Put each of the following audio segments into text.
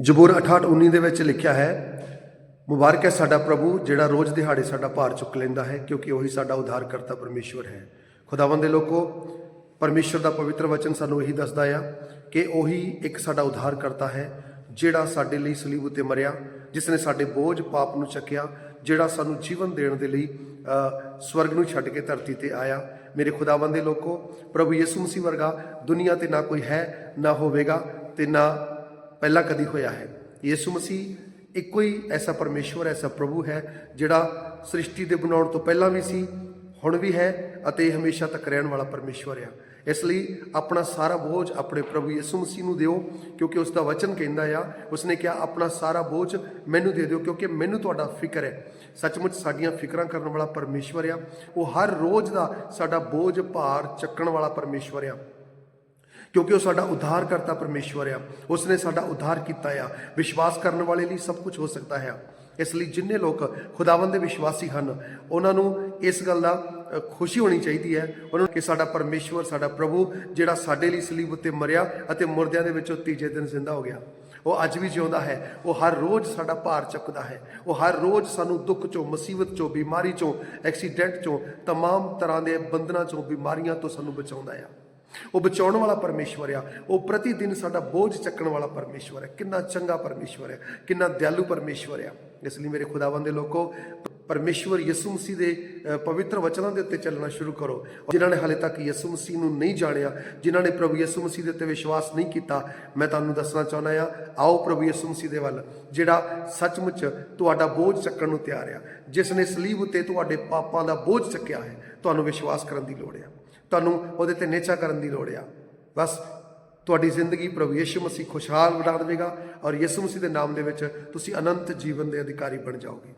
ਜਬੂਰ 68:19 ਦੇ ਵਿੱਚ ਲਿਖਿਆ ਹੈ, ਮੁਬਾਰਕ ਹੈ ਸਾਡਾ ਪ੍ਰਭੂ, ਜਿਹੜਾ ਰੋਜ਼ ਦਿਹਾੜੇ ਸਾਡਾ ਭਾਰ ਚੁੱਕ ਲੈਂਦਾ ਹੈ, ਕਿਉਂਕਿ ਉਹੀ ਸਾਡਾ ਉਧਾਰ ਕਰਤਾ ਪਰਮੇਸ਼ਵਰ ਹੈ। ਖੁਦਾਵੰਦ ਦੇ ਲੋਕੋ, ਪਰਮੇਸ਼ਵਰ ਦਾ ਪਵਿੱਤਰ ਵਚਨ ਸਾਨੂੰ ਇਹੀ ਦੱਸਦਾ ਆ ਕਿ ਉਹੀ ਇੱਕ ਸਾਡਾ ਉਧਾਰ ਕਰਤਾ ਹੈ, ਜਿਹੜਾ ਸਾਡੇ ਲਈ ਸਲੀਬ ਉੱਤੇ ਮਰਿਆ, ਜਿਸ ਨੇ ਸਾਡੇ ਬੋਝ ਪਾਪ ਨੂੰ ਚੱਕਿਆ, ਜਿਹੜਾ ਸਾਨੂੰ ਜੀਵਨ ਦੇਣ ਦੇ ਲਈ ਸਵਰਗ ਨੂੰ ਛੱਡ ਕੇ ਧਰਤੀ ਤੇ ਆਇਆ। ਮੇਰੇ ਖੁਦਾਵੰਦ ਦੇ ਲੋਕੋ, ਪ੍ਰਭੂ ਯਿਸੂ ਮਸੀਹ ਵਰਗਾ ਦੁਨੀਆ ਤੇ ਨਾ ਕੋਈ ਹੈ, ਨਾ ਹੋਵੇਗਾ ਤੇ ਨਾ ਪਹਿਲਾਂ ਕਦੀ ਹੋਇਆ ਹੈ। ਯਿਸੂ ਮਸੀਹ ਇੱਕੋ ਹੀ ਐਸਾ ਪਰਮੇਸ਼ਵਰ, ਐਸਾ ਪ੍ਰਭੂ ਹੈ, ਜਿਹੜਾ ਸ੍ਰਿਸ਼ਟੀ ਦੇ ਬਣਾਉਣ ਤੋਂ ਪਹਿਲਾਂ ਵੀ ਸੀ, ਹੁਣ ਵੀ ਹੈ ਅਤੇ ਹਮੇਸ਼ਾ ਤੱਕ ਰਹਿਣ ਵਾਲਾ ਪਰਮੇਸ਼ਵਰ ਆ। ਇਸ ਲਈ ਆਪਣਾ ਸਾਰਾ ਬੋਝ ਆਪਣੇ ਪ੍ਰਭੂ ਯਿਸੂ ਮਸੀਹ ਨੂੰ ਦਿਓ, ਕਿਉਂਕਿ ਉਸ ਦਾ ਵਚਨ ਕਹਿੰਦਾ ਆ, ਉਸਨੇ ਕਿਹਾ, ਆਪਣਾ ਸਾਰਾ ਬੋਝ ਮੈਨੂੰ ਦੇ ਦਿਓ, ਕਿਉਂਕਿ ਮੈਨੂੰ ਤੁਹਾਡਾ ਫਿਕਰ ਹੈ। ਸੱਚਮੁੱਚ ਸਾਡੀਆਂ ਫਿਕਰਾਂ ਕਰਨ ਵਾਲਾ ਪਰਮੇਸ਼ਵਰ ਆ। ਉਹ ਹਰ ਰੋਜ਼ ਦਾ ਸਾਡਾ ਬੋਝ, ਭਾਰ ਚੱਕਣ ਵਾਲਾ ਪਰਮੇਸ਼ਵਰ ਆ। ਕਿਉਂਕਿ ਉਹ ਸਾਡਾ ਉਧਾਰ ਕਰਤਾ ਪਰਮੇਸ਼ਵਰ ਆ। ਉਸ ਨੇ ਸਾਡਾ ਉਧਾਰ ਕੀਤਾ ਆ। ਵਿਸ਼ਵਾਸ ਕਰਨ ਵਾਲੇ ਲਈ ਸਭ ਕੁਝ ਹੋ ਸਕਦਾ ਹੈ। ਇਸ ਲਈ ਜਿੰਨੇ ਲੋਕ ਖੁਦਾਵੰਦ ਦੇ ਵਿਸ਼ਵਾਸੀ ਹਨ, ਉਹਨਾਂ ਨੂੰ ਇਸ ਗੱਲ ਦਾ ਖੁਸ਼ੀ ਹੋਣੀ ਚਾਹੀਦੀ ਹੈ। ਉਹਨਾਂ ਨੂੰ ਕਿ ਸਾਡਾ ਪਰਮੇਸ਼ਵਰ, ਸਾਡਾ ਪ੍ਰਭੂ, ਜਿਹੜਾ ਸਾਡੇ ਲਈ ਸਲੀਬ ਉੱਤੇ ਮਰਿਆ ਅਤੇ ਮੁਰਦਿਆਂ ਦੇ ਵਿੱਚੋਂ ਤੀਜੇ ਦਿਨ ਜ਼ਿੰਦਾ ਹੋ ਗਿਆ। ਉਹ ਅੱਜ ਵੀ ਜਿਉਂਦਾ ਹੈ। ਉਹ ਹਰ ਰੋਜ਼ ਸਾਡਾ ਭਾਰ ਚੱਕਦਾ ਹੈ। ਉਹ ਹਰ ਰੋਜ਼ ਸਾਨੂੰ ਦੁੱਖ ਚੋਂ, ਮੁਸੀਬਤ ਚੋਂ, ਬਿਮਾਰੀ ਚੋਂ, ਐਕਸੀਡੈਂਟ ਚੋਂ, ਤਮਾਮ ਤਰ੍ਹਾਂ ਦੇ ਬੰਧਨਾਂ ਚੋਂ, ਬਿਮਾਰੀਆਂ ਤੋਂ ਸਾਨੂੰ ਬਚਾਉਂਦਾ ਹੈ ਉਹ ਬਚਾਉਣ ਵਾਲਾ ਪਰਮੇਸ਼ਵਰ ਆ। ਉਹ ਪ੍ਰਤੀ ਦਿਨ ਸਾਡਾ ਬੋਝ ਚੱਕਣ ਵਾਲਾ ਪਰਮੇਸ਼ਵਰ ਹੈ ਕਿੰਨਾ ਚੰਗਾ ਪਰਮੇਸ਼ਵਰ ਹੈ ਕਿੰਨਾ ਦਿਆਲੂ ਪਰਮੇਸ਼ਵਰ ਆ। ਇਸ ਲਈ ਮੇਰੇ ਖੁਦਾਵੰਦ ਦੇ ਲੋਕੋ, ਪਰਮੇਸ਼ਵਰ ਯਿਸੂ ਮਸੀਹ ਦੇ ਪਵਿੱਤਰ ਵਚਨਾਂ ਦੇ ਉੱਤੇ ਚੱਲਣਾ ਸ਼ੁਰੂ ਕਰੋ। ਜਿਨ੍ਹਾਂ ਨੇ ਹਾਲੇ ਤੱਕ ਯਿਸੂ ਮਸੀਹ ਨੂੰ ਨਹੀਂ ਜਾਣਿਆ, ਜਿਨ੍ਹਾਂ ਨੇ ਪ੍ਰਭੂ ਯਿਸੂ ਮਸੀਹ ਦੇ ਉੱਤੇ ਵਿਸ਼ਵਾਸ ਨਹੀਂ ਕੀਤਾ, ਮੈਂ ਤੁਹਾਨੂੰ ਦੱਸਣਾ ਚਾਹੁੰਦਾ ਆ ਆਓ ਪ੍ਰਭੂ ਯਿਸੂ ਮਸੀਹ ਦੇ ਵੱਲ, ਜਿਹੜਾ ਸੱਚਮੁੱਚ ਤੁਹਾਡਾ ਬੋਝ ਚੱਕਣ ਨੂੰ ਤਿਆਰ ਆ। ਜਿਸ ਨੇ ਸਲੀਬ ਉੱਤੇ ਤੁਹਾਡੇ ਪਾਪਾਂ ਦਾ ਬੋਝ ਚੱਕਿਆ ਹੈ, ਤੁਹਾਨੂੰ ਵਿਸ਼ਵਾਸ ਕਰਨ ਦੀ ਲੋੜ ਆ। ਤੁਹਾਨੂੰ ਉਹਦੇ ਤੇ ਨੇਚਾ ਕਰਨ ਦੀ ਲੋੜ ਆ। ਬਸ ਤੁਹਾਡੀ ਜ਼ਿੰਦਗੀ ਪ੍ਰਭੂ ਯਿਸੂ ਮਸੀਹ ਖੁਸ਼ਹਾਲ ਬਣਾ ਦੇਵੇਗਾ ਔਰ ਯਿਸੂ ਮਸੀਹ ਦੇ ਨਾਮ ਦੇ ਵਿੱਚ ਤੁਸੀਂ ਅਨੰਤ ਜੀਵਨ ਦੇ ਅਧਿਕਾਰੀ ਬਣ ਜਾਓਗੇ।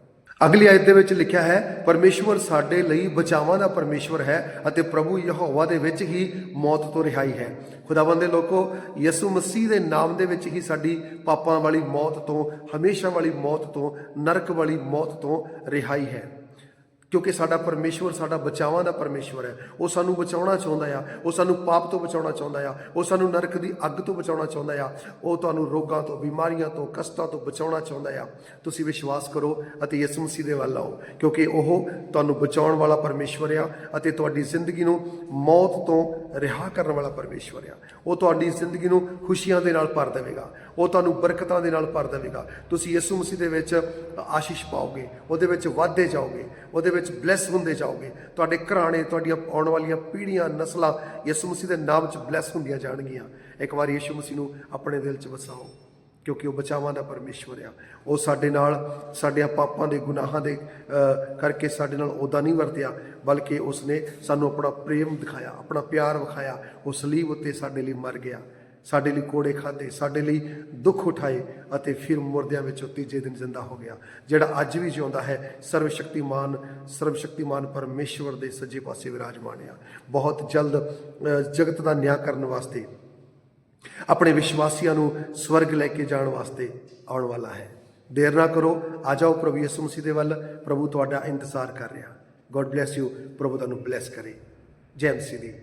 ਅਗਲੀ ਆਇਤ ਦੇ ਵਿੱਚ ਲਿਖਿਆ ਹੈ, ਪਰਮੇਸ਼ਵਰ ਸਾਡੇ ਲਈ ਬਚਾਵਾਂ ਦਾ ਪਰਮੇਸ਼ਵਰ ਹੈ ਅਤੇ ਪ੍ਰਭੂ ਯਹੋਵਾ ਦੇ ਵਿੱਚ ਹੀ ਮੌਤ ਤੋਂ ਰਿਹਾਈ ਹੈ। ਖੁਦਾਵੰਦ ਦੇ ਲੋਕੋ, ਯਿਸੂ ਮਸੀਹ ਦੇ ਨਾਮ ਦੇ ਵਿੱਚ ਹੀ ਸਾਡੀ ਪਾਪਾਂ ਵਾਲੀ ਮੌਤ ਤੋਂ, ਹਮੇਸ਼ਾ ਵਾਲੀ ਮੌਤ ਤੋਂ, ਨਰਕ ਵਾਲੀ ਮੌਤ ਤੋਂ ਰਿਹਾਈ ਹੈ। ਕਿਉਂਕਿ ਸਾਡਾ ਪਰਮੇਸ਼ਵਰ ਸਾਡਾ ਬਚਾਵਾਂ ਦਾ ਪਰਮੇਸ਼ਵਰ ਹੈ। ਉਹ ਸਾਨੂੰ ਬਚਾਉਣਾ ਚਾਹੁੰਦਾ ਆ। ਉਹ ਸਾਨੂੰ ਪਾਪ ਤੋਂ ਬਚਾਉਣਾ ਚਾਹੁੰਦਾ ਆ। ਉਹ ਸਾਨੂੰ ਨਰਕ ਦੀ ਅੱਗ ਤੋਂ ਬਚਾਉਣਾ ਚਾਹੁੰਦਾ ਆ। ਉਹ ਤੁਹਾਨੂੰ ਰੋਗਾਂ ਤੋਂ, ਬਿਮਾਰੀਆਂ ਤੋਂ, ਕਸ਼ਟਾਂ ਤੋਂ ਬਚਾਉਣਾ ਚਾਹੁੰਦਾ ਆ। ਤੁਸੀਂ ਵਿਸ਼ਵਾਸ ਕਰੋ ਅਤੇ ਯਿਸੂ ਮਸੀਹ ਦੇ ਵੱਲ ਆਓ। ਕਿਉਂਕਿ ਉਹ ਤੁਹਾਨੂੰ ਬਚਾਉਣ ਵਾਲਾ ਪਰਮੇਸ਼ਵਰ ਆ ਅਤੇ ਤੁਹਾਡੀ ਜ਼ਿੰਦਗੀ ਨੂੰ ਮੌਤ ਤੋਂ ਰਿਹਾ ਕਰਨ ਵਾਲਾ ਪਰਮੇਸ਼ਵਰ ਆ। ਉਹ ਤੁਹਾਡੀ ਜ਼ਿੰਦਗੀ ਨੂੰ ਖੁਸ਼ੀਆਂ ਦੇ ਨਾਲ ਭਰ ਦੇਵੇਗਾ। ਉਹ ਤੁਹਾਨੂੰ ਬਰਕਤਾਂ ਦੇ ਨਾਲ ਭਰ ਦੇਵੇਗਾ। ਤੁਸੀਂ ਯਿਸੂ ਮਸੀਹ ਦੇ ਵਿੱਚ ਆਸ਼ੀਸ਼ ਪਾਓਗੇ। ਉਹਦੇ ਵਿੱਚ ਵਾਧੇ ਜਾਓਗੇ। ਉਹਦੇ ਵਿੱਚ ਬਲੈਸ ਹੁੰਦੇ ਜਾਓਗੇ। ਤੁਹਾਡੇ ਘਰਾਣੇ, ਤੁਹਾਡੀਆਂ ਆਉਣ ਵਾਲੀਆਂ ਪੀੜ੍ਹੀਆਂ, ਨਸਲਾਂ ਯਿਸੂ ਮਸੀਹ ਦੇ ਨਾਮ 'ਚ ਬਲੈਸ ਹੁੰਦੀਆਂ ਜਾਣਗੀਆਂ। ਇੱਕ ਵਾਰ ਯਿਸੂ ਮਸੀਹ ਨੂੰ ਆਪਣੇ ਦਿਲ 'ਚ ਵਸਾਓ, ਕਿਉਂਕਿ ਉਹ ਬਚਾਵਾਂ ਦਾ ਪਰਮੇਸ਼ਵਰ ਆ। ਉਹ ਸਾਡੇ ਨਾਲ ਸਾਡੇ ਪਾਪਾਂ ਦੇ ਗੁਨਾਹਾਂ ਦੇ ਕਰਕੇ ਸਾਡੇ ਨਾਲ ਉਹਦਾ ਨਹੀਂ ਵਰਤਿਆ, ਬਲਕਿ ਉਸਨੇ ਸਾਨੂੰ ਆਪਣਾ ਪ੍ਰੇਮ ਦਿਖਾਇਆ, ਆਪਣਾ ਪਿਆਰ ਵਿਖਾਇਆ ਉਹ ਸਲੀਬ ਉੱਤੇ ਸਾਡੇ ਲਈ ਮਰ ਗਿਆ। ਸਾਡੇ ਲਈ ਕੋੜੇ ਖਾਦੇ, ਸਾਡੇ ਲਈ ਦੁੱਖ ਉਠਾਏ ਅਤੇ ਫਿਰ ਮੁਰਦਿਆਂ ਵਿੱਚੋਂ ਤੀਜੇ ਦਿਨ ਜ਼ਿੰਦਾ ਹੋ ਗਿਆ। ਜਿਹੜਾ ਅੱਜ ਵੀ ਜਿਉਂਦਾ ਹੈ ਸਰਵ ਸ਼ਕਤੀਮਾਨ ਸਰਵ ਸ਼ਕਤੀਮਾਨ ਪਰਮੇਸ਼ਵਰ ਦੇ ਸੱਜੇ ਪਾਸੇ ਵਿਰਾਜਮਾਨ ਆ। ਬਹੁਤ ਜਲਦ ਜਗਤ ਦਾ ਨਿਆਂ ਕਰਨ ਵਾਸਤੇ, ਆਪਣੇ ਵਿਸ਼ਵਾਸੀਆਂ ਨੂੰ ਸਵਰਗ ਲੈ ਕੇ ਜਾਣ ਵਾਸਤੇ ਆਉਣ ਵਾਲਾ ਹੈ। ਦੇਰ ਨਾ ਕਰੋ, ਆ ਜਾਓ ਪ੍ਰਭੂ ਯਿਸੂ ਮਸੀਹ ਦੇ ਵੱਲ। ਪ੍ਰਭੂ ਤੁਹਾਡਾ ਇੰਤਜ਼ਾਰ ਕਰ ਰਿਹਾ। ਗੋਡ ਬlesਸ ਯੂ ਪ੍ਰਭੂ ਤੁਹਾਨੂੰ ਬlesਸ ਕਰੇ। ਜੈ ਮਸੀਹ ਦੀ।